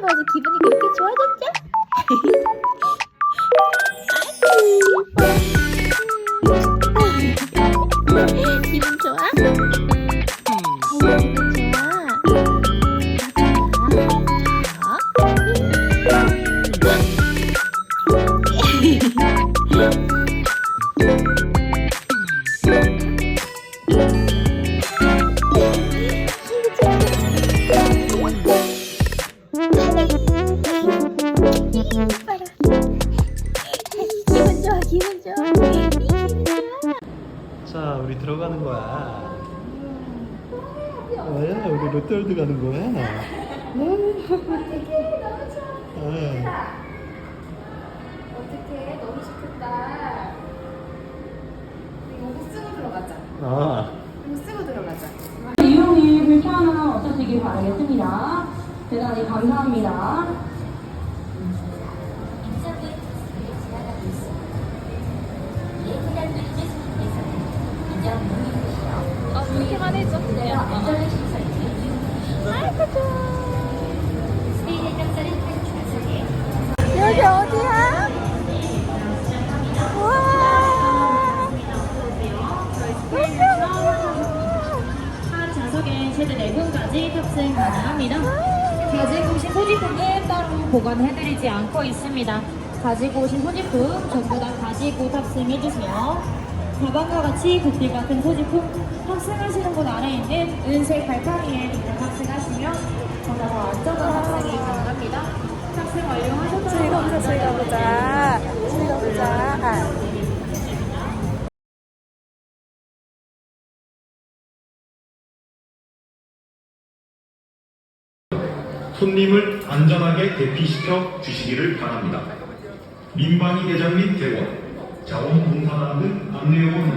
봐서 기분이 그렇게 좋아졌죠? 롯데월드 가는 거야? 어. 어떡해 너무 좋겠다 이거 쓰고 들어가자 아, 이거 쓰고 들어가자 이용이 불편함 없으시길 바라겠습니다. 대단히 감사합니다. 아 이렇게만 해줘 아이고 좋아 여기 어디야? 와한 좌석에 최대 4분까지 탑승 가능합니다. 가지고 오신 소지품은 따로 보관해드리지 않고 있습니다. 가지고 오신 소지품 전부 다 가지고 탑승해주세요. 가방과 같이 부피 같은 소지품 탑승하시는 곳 아래에 있는 은색 발판위에 탑승하시면 안전한 가능합니다. 즐거우자. 즐거우자. 손님을 안전하게 대피시켜 주시기를 바랍니다. 민방위 대장 및 대원, 자원봉사단 등 안내요원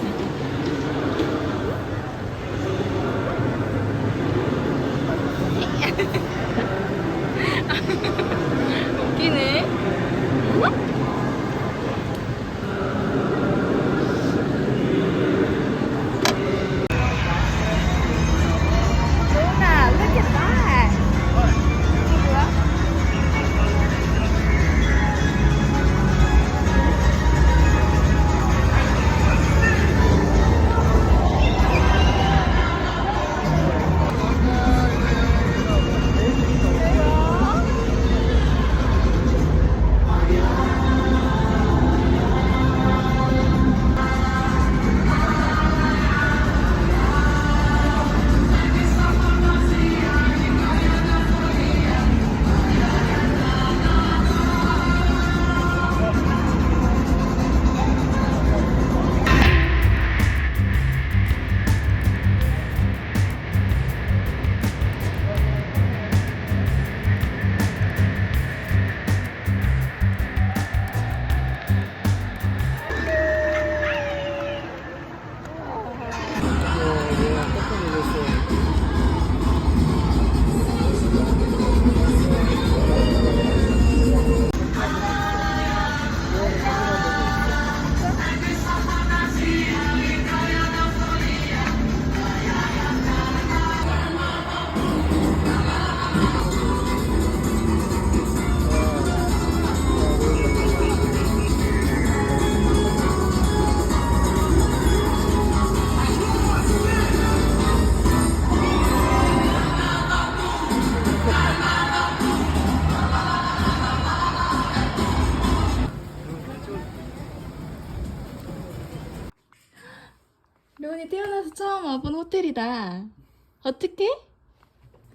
어떻게?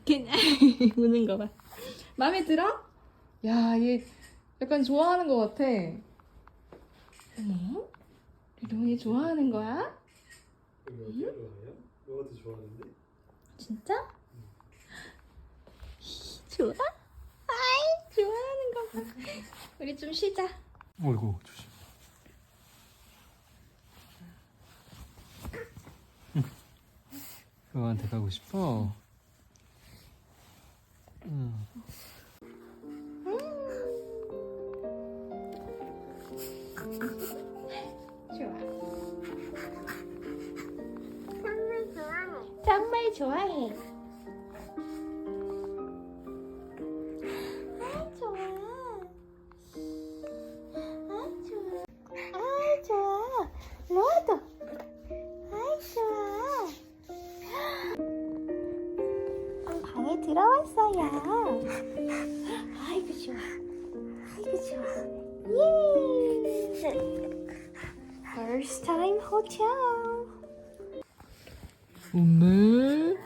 그냥 우는 거 봐. 마음에 들어? 야, 얘 약간 좋아하는 것 같아. 어머? 로운이 좋아하는 거야? 너가 더 좋아하는데? 진짜? 좋아? 아이, 좋아하는 거 봐. 우리 좀 쉬자. 어이구 조심. 그거한테 가고 싶어. 정말 좋아해. 아, 좋아. 아, 좋아. 아, 좋아. 로아도. 들어왔어요. 아이고, 좋아. 아이고, 좋아. 예. First time hotel. 오늘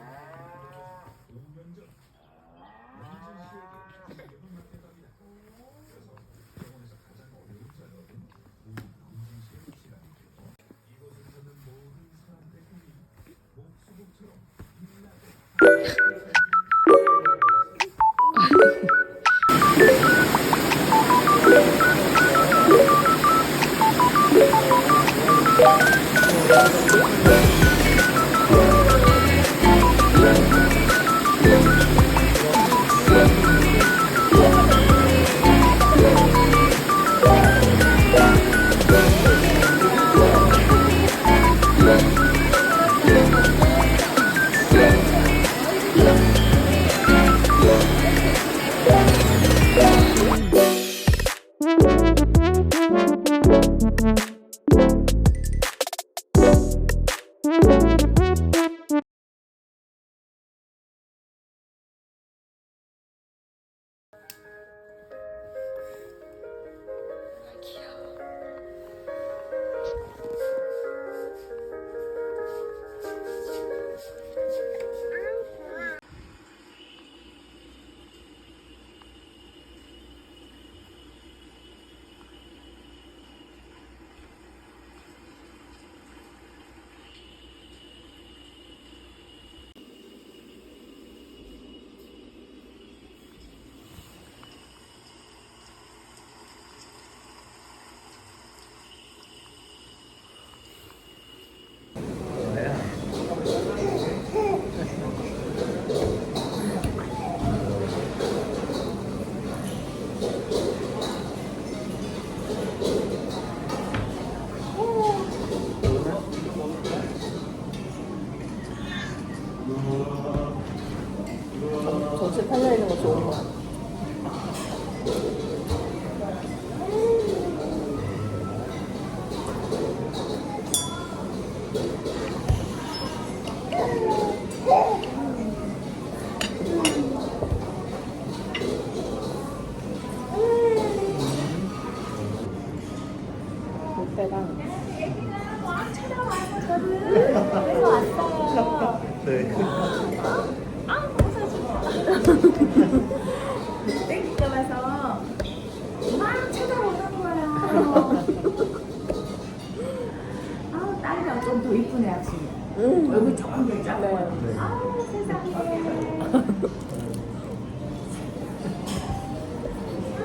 확실히. 얼굴 조금 더 작고. 네. 아우 세상에.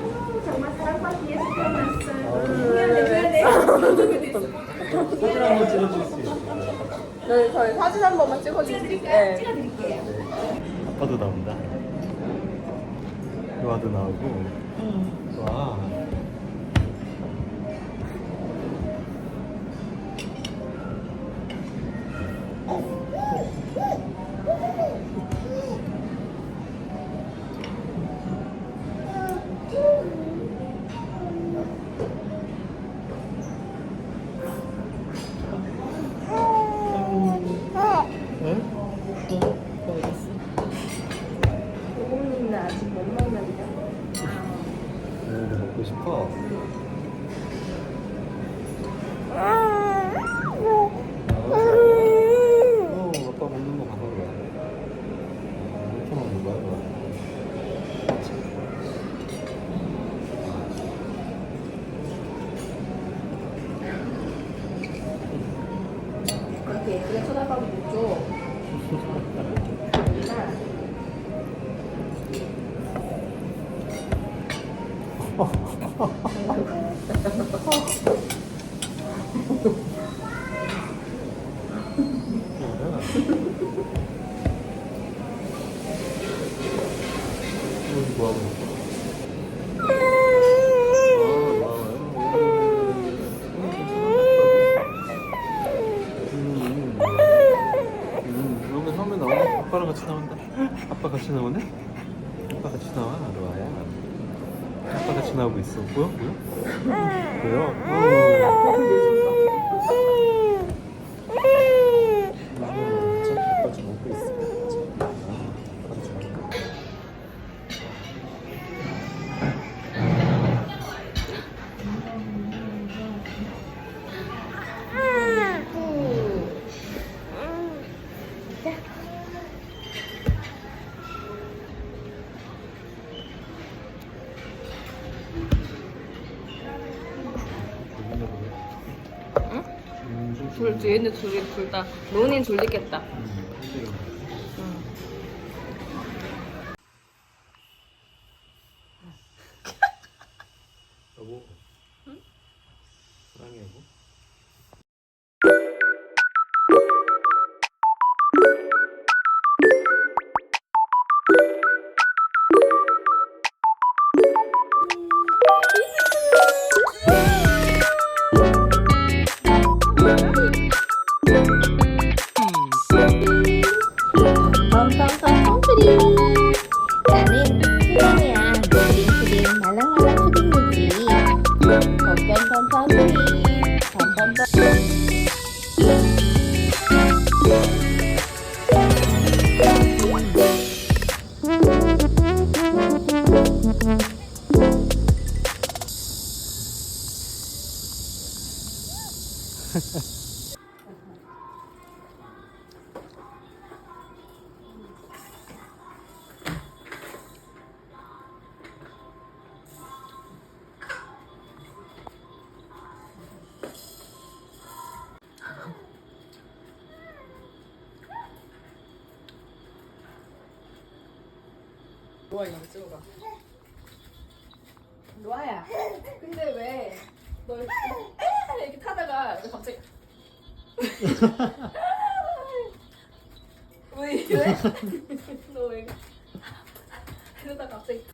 아우, 정말 사랑받기에 태어났어요. 미안해 미안해. 사진 한번 찍어줄 수 있어요. 네, 저희 사진 한 번만 찍어주세요. 네. 찍어드릴게요. 아빠도 나온다. 요아도 나오고. 와. 네, 먹고 싶어. 어, 아빠랑 같이 나온다. 아빠 같이 나오네? 아빠 같이 나와, 같이 나오고 있어. 보여? 보여? 보여? 어. 응? 둘, 얘네 둘이 둘 다. 노은이는 졸리겠다. 여보. Vào 로아 이거 찍어봐. 로아야. 근데 왜? 너 이렇게, 타다가 왜 갑자기. 왜 이래? 너왜 이러다 갑자기